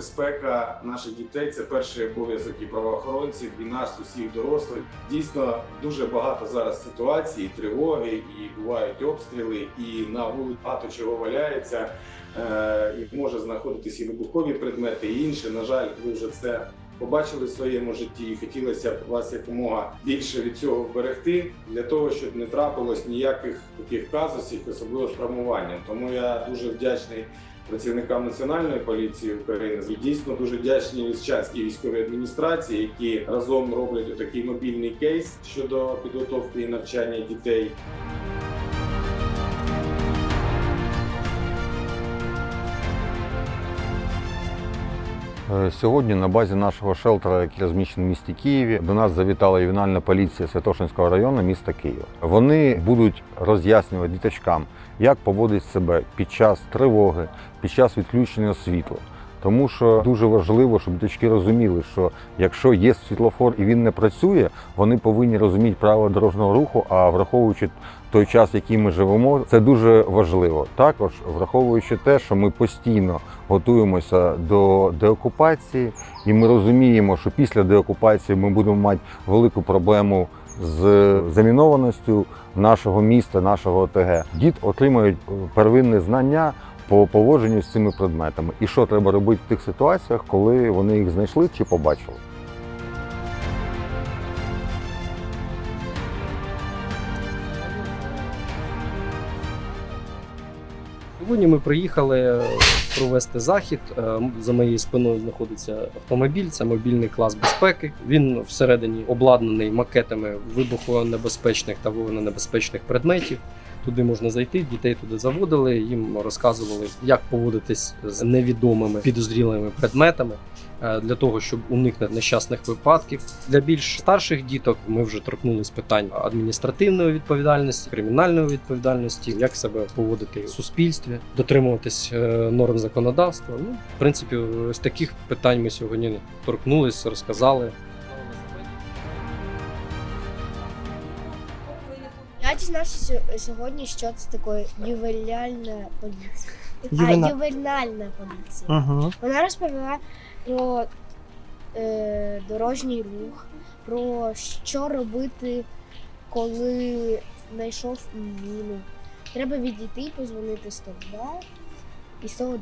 безпека наших дітей це перший обов'язок і правоохоронців, і нас, усіх дорослих. Дійсно, дуже багато зараз ситуацій, тривоги, і бувають обстріли, і на вулиці багато чого валяється. Е, і може знаходитися і вибухові предмети, і інше. На жаль, ви вже це побачили в своєму житті, і хотілося б вас якомога більше від цього вберегти для того, щоб не трапилось ніяких таких казусів, особливо з травмуванням. Тому я дуже вдячний працівникам національної поліції України. Дійсно дуже вдячні Ліщанській військовій адміністрації, які разом роблять такий мобільний кейс щодо підготовки і навчання дітей. Сьогодні на базі нашого шелтера, який розміщений в місті Києві, до нас завітала ювенальна поліція Святошинського району міста Києва. Вони будуть роз'яснювати діточкам, як поводить себе під час тривоги, під час відключення світла. Тому що дуже важливо, щоб діточки розуміли, що якщо є світлофор і він не працює, вони повинні розуміти правила дорожнього руху. А враховуючи той час, який ми живемо, це дуже важливо. Також враховуючи те, що ми постійно готуємося до деокупації, і ми розуміємо, що після деокупації ми будемо мати велику проблему з замінованістю нашого міста, нашого ОТГ. Діти отримають первинне знання по поводженню з цими предметами, і що треба робити в тих ситуаціях, коли вони їх знайшли чи побачили. Сьогодні ми приїхали провести захід. Е, За моєю спиною знаходиться автомобіль, це мобільний клас безпеки. Він всередині обладнаний макетами вибухонебезпечних та вогненебезпечних предметів. Туди можна зайти, дітей туди заводили, їм розказували, як поводитись з невідомими підозрілими предметами е, для того, щоб уникнути нещасних випадків. Для більш старших діток ми вже торкнулись питань адміністративної відповідальності, кримінальної відповідальності, як себе поводити в суспільстві, дотримуватись е, норм законодавства. Ну, в принципі, з таких питань ми сьогодні торкнулись, розказали. Я дізнався сьогодні, що це таке ювеляльна поліція. Ювена- А, ювенальна поліція. Угу. Вона розповіла про е, дорожній рух, про що робити, коли знайшов міну. Треба відійти, і позвонити 102 і 101.